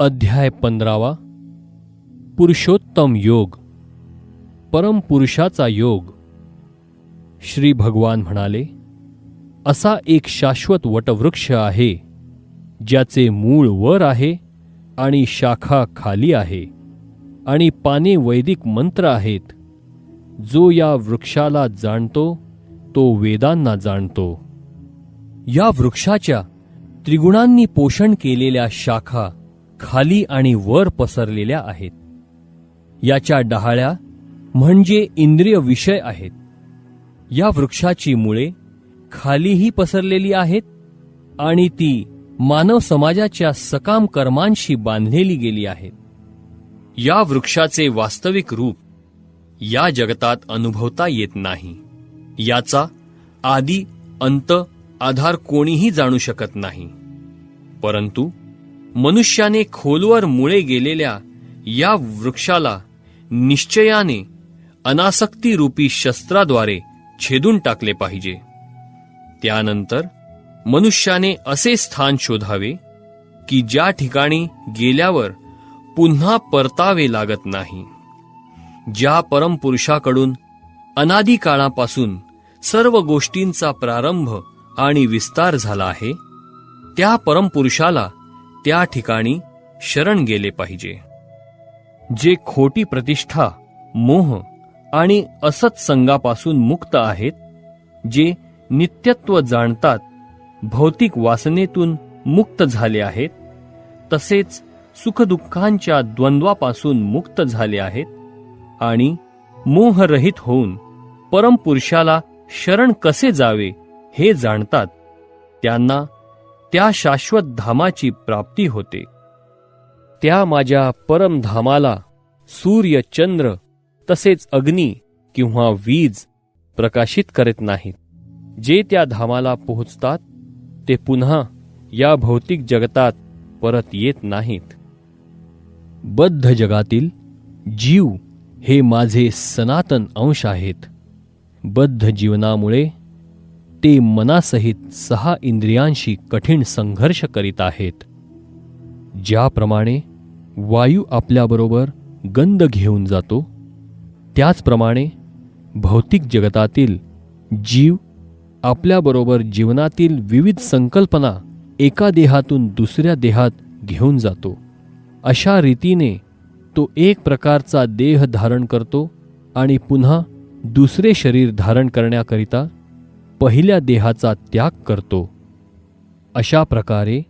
अध्याय पंधरावा. पुरुषोत्तम योग. परमपुरुषाचा योग. श्री भगवान म्हणाले असा एक शाश्वत वटवृक्ष आहे ज्याचे मूळ वर आहे आणि शाखा खाली आहे आणि पाने वैदिक मंत्र आहेत. जो या वृक्षाला जाणतो तो वेदांना जाणतो. या वृक्षाच्या त्रिगुणांनी पोषण केलेल्या शाखा खाली आणि वर पसरलेल्या आहेत. याच्या डहाळ्या म्हणजे इंद्रिय विषय आहेत. या वृक्षाची मुळे खालीही पसरलेली आहेत आणि ती मानव समाजाच्या सकाम कर्मांशी बांधलेली गेली आहेत. या वृक्षाचे वास्तविक रूप या जगतात अनुभवता येत नाही. याचा आदी अंत आधार कोणीही जाणू शकत नाही. परंतु मनुष्याने खोलवर मुळे गेलेल्या या वृक्षाला निश्चयाने अनासक्तीरूपी शस्त्राद्वारे छेदून टाकले पाहिजे. त्यानंतर मनुष्याने असे स्थान शोधावे की ज्या ठिकाणी गेल्यावर पुन्हा परतावे लागत नाही. ज्या परमपुरुषाकडून अनादी काळापासून सर्व गोष्टींचा प्रारंभ आणि विस्तार झाला आहे त्या परमपुरुषाला त्या ठिकाणी शरण गेले पाहिजे. जे खोटी प्रतिष्ठा मोह आणि असत संघापासून मुक्त आहेत जे नित्यत्व जाणतात भौतिक वासनेतून मुक्त झाले आहेत तसेच सुखदुःखांच्या द्वंद्वापासून मुक्त झाले आहेत आणि मोहरहित होऊन परमपुरुषाला शरण कसे जावे हे जाणतात त्यांना त्या शाश्वत धामाची प्राप्ती होते. त्या माझ्या परमधामाला सूर्य चंद्र तसेच अग्नी किंवा वीज प्रकाशित करत नाहीत. जे त्या धामाला पोहोचतात ते पुन्हा या भौतिक जगतात परत येत नाहीत. बद्ध जगातील जीव हे माझे सनातन अंश आहेत. बद्ध जीवनामुळे ते मनासहित सहा इंद्रियांशी कठीण संघर्ष करीत आहेत. ज्याप्रमाणे वायू आपल्याबरोबर गंध घेऊन जातो त्याचप्रमाणे भौतिक जगतातील जीव आपल्याबरोबर जीवनातील विविध संकल्पना एका देहातून दुसऱ्या देहात घेऊन जातो. अशा रीतीने तो एक प्रकारचा देह धारण करतो आणि पुन्हा दुसरे शरीर धारण करण्याकरिता पहिल्या देहाचा त्याग करतो. अशा प्रकारे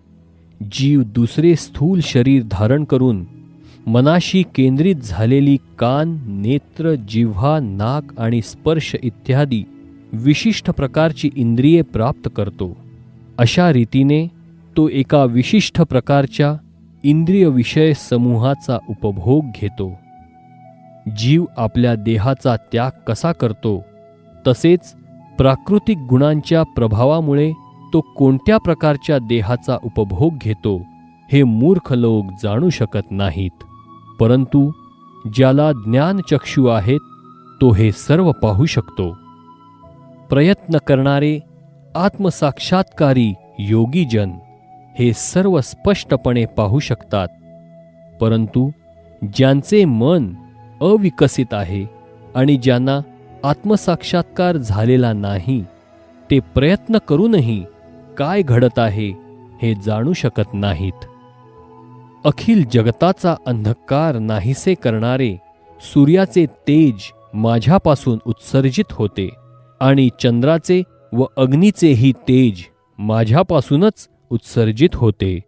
जीव दुसरे स्थूल शरीर धारण करून मनाशी केंद्रित झालेली कान नेत्र जिव्हा नाक आणि स्पर्श इत्यादी विशिष्ट प्रकारची इंद्रिये प्राप्त करतो. अशा रीतीने तो एका विशिष्ट प्रकारच्या इंद्रिय विषय समूहाचा उपभोग घेतो. जीव आपल्या देहाचा त्याग कसा करतो तसेच प्राकृतिक गुणांच्या प्रभावामुळे तो कोणत्या प्रकारच्या देहाचा उपभोग घेतो हे मूर्ख लोक जाणू शकत नाहीत. परंतु ज्याला ज्ञानचक्षू आहेत तो हे सर्व पाहू शकतो. प्रयत्न करणारे आत्मसाक्षात्कारी योगीजन हे सर्व स्पष्टपणे पाहू शकतात. परंतु ज्यांचे मन अविकसित आहे आणि ज्यांना आत्मसाक्षात्कार झालेला नाही. ते प्रयत्न करूनही काय घडत आहे हे जाणू शकत नाहीत. अखिल जगताचा अंधकार नाहीसे करणारे सूर्याचे तेज माझ्यापासून उत्सर्जित होते आणि चंद्राचे व अग्नीचेही तेज माझ्यापासूनच उत्सर्जित होते.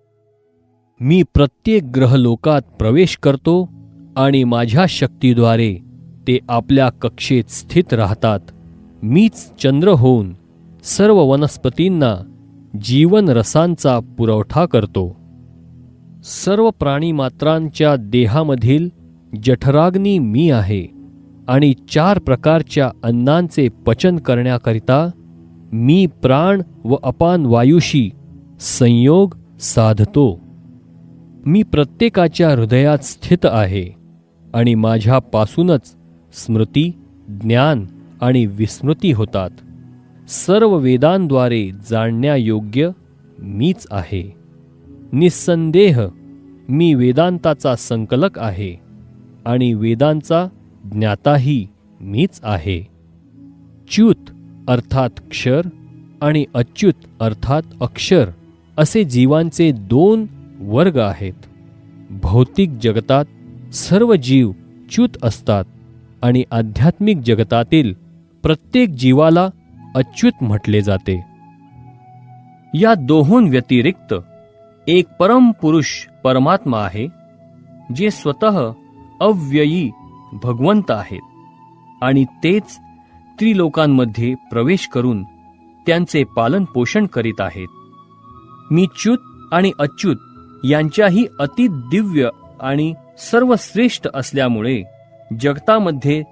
मी प्रत्येक ग्रहलोकात प्रवेश करतो आणि माझ्या शक्तीद्वारे ते आपल्या कक्षेत स्थित राहतात. मीच चंद्र होऊन सर्व वनस्पतींना जीवन रसांचा पुरवठा करतो. सर्व प्राणीमात्रांच्या देहामधील जठराग्नी मी आहे आणि चार प्रकारच्या अन्नांचे पचन करण्याकरिता मी प्राण व अपान वायूशी संयोग साधतो. मी प्रत्येकाच्या हृदयात स्थित आहे आणि माझ्यापासूनच स्मृती ज्ञान आणि विस्मृती होतात. सर्व वेदांद्वारे जाणण्यायोग्य मीच आहे. निस्संदेह मी वेदांताचा संकलक आहे आणि वेदांचा ज्ञाताही मीच आहे. च्युत अर्थात क्षर आणि अच्युत अर्थात अक्षर असे जीवांचे दोन वर्ग आहेत. भौतिक जगतात सर्व जीव च्युत असतात. आणि आध्यात्मिक जगतातील प्रत्येक जीवाला अच्युत म्हटले जाते. या दोहों व्यतिरिक्त एक परम पुरुष परमात्मा आहे जे स्वतः अव्ययी भगवंत आहेत आणि तेच त्रिलोकांमध्ये प्रवेश करून त्यांचे पालन पोषण करीत आहेत. मी च्युत आणि अच्युत यांच्याही अति दिव्य आणि सर्वश्रेष्ठ असल्यामुळे जगतामध्ये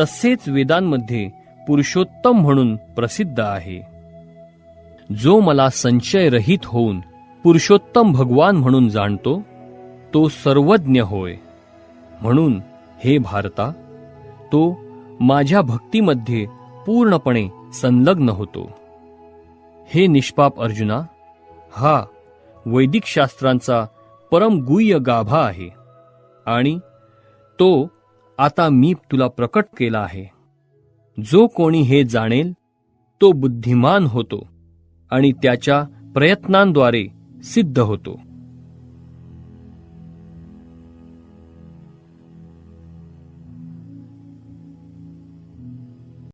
तसेच वेदांमध्ये पुरुषोत्तम म्हणून प्रसिद्ध आहे. जो मला संशयरहित होऊन पुरुषोत्तम भगवान म्हणून जाणतो तो सर्वज्ञ होय. म्हणून हे भारता तो माझ्या भक्तीमध्ये पूर्णपणे संलग्न होतो. हे निष्पाप अर्जुना हा वैदिक शास्त्रांचा परमगुह्य गाभा आहे. आणि तो आता मी तुला प्रकट केला आहे. जो कोणी हे जाणेल तो बुद्धिमान होतो आणि त्याच्या प्रयत्नांद्वारे सिद्ध होतो.